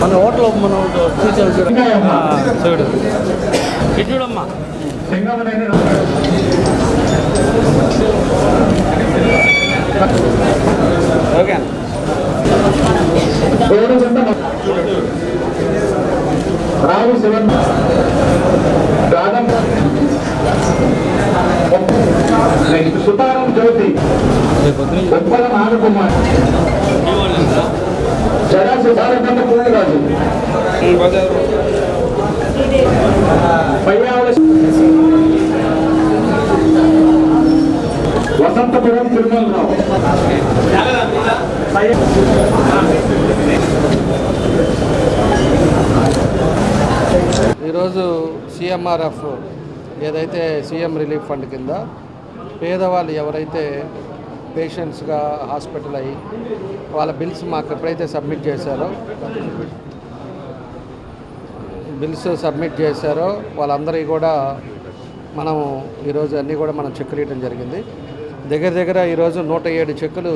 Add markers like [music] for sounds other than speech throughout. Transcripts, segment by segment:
మన హోటల్ మనం చూసాం చూడు. చూడు. ఇటు చూడమ్మా. జ్యోతి. ఉప్పల నాగకుమార్ జడా సుధారకంట పూర్ణరాజు పయ్యావుల వసంతపురం తిరుమలరావు ఈరోజు సిఎంఆర్ఎఫ్ ఏదైతే సీఎం రిలీఫ్ ఫండ్ కింద పేదవాళ్ళు ఎవరైతే పేషెంట్స్గా హాస్పిటల్ అయ్యి వాళ్ళ బిల్స్ మాకు ఎప్పుడైతే సబ్మిట్ చేశారో బిల్స్ సబ్మిట్ చేశారో వాళ్ళందరికీ కూడా మనం ఈరోజు అన్నీ కూడా మనం చెక్కులు ఇవ్వడం జరిగింది. దగ్గర దగ్గర ఈరోజు నూట ఏడు చెక్కులు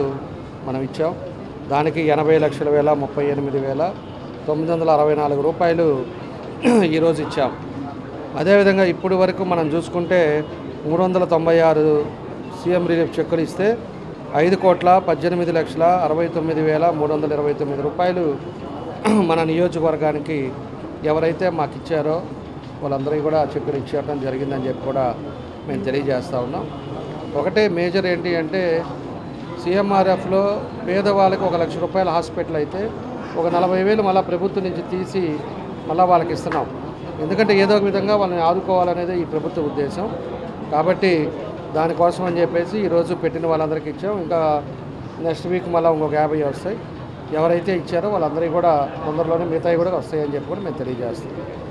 మనం ఇచ్చాం. దానికి ఎనభై లక్షల వేల ముప్పై ఎనిమిది వేల తొమ్మిది వందల అరవై నాలుగు రూపాయలు [clears throat] ఈరోజు ఇచ్చాం. అదేవిధంగా ఇప్పటి వరకు మనం చూసుకుంటే మూడు వందల తొంభై ఆరు సీఎం రిలీఫ్ చెక్కులు ఇస్తే ఐదు కోట్ల పద్దెనిమిది లక్షల అరవై తొమ్మిది వేల మూడు వందల ఇరవై తొమ్మిది రూపాయలు మన నియోజకవర్గానికి ఎవరైతే మాకు ఇచ్చారో వాళ్ళందరికీ కూడా చెక్కులు ఇచ్చేయడం జరిగిందని చెప్పి కూడా మేము తెలియజేస్తూ ఉన్నాం. ఒకటే మేజర్ ఏంటి అంటే సీఎంఆర్ఎఫ్లో పేదవాళ్ళకి ఒక లక్ష రూపాయల హాస్పిటల్ అయితే ఒక నలభై వేలు మళ్ళీ ప్రభుత్వం నుంచి తీసి మళ్ళీ వాళ్ళకి ఇస్తున్నాం. ఎందుకంటే ఏదో ఒక విధంగా వాళ్ళని ఆదుకోవాలనేది ఈ ప్రభుత్వ ఉద్దేశం. కాబట్టి దానికోసం అని చెప్పేసి ఈరోజు పెట్టిన వాళ్ళందరికీ ఇచ్చాం. ఇంకా నెక్స్ట్ వీక్ మళ్ళీ ఇంకొక యాభై వస్తాయి. ఎవరైతే ఇచ్చారో వాళ్ళందరికీ కూడా తొందరలోనే మిగతాయి కూడా వస్తాయని చెప్పి కూడా మేము తెలియజేస్తాం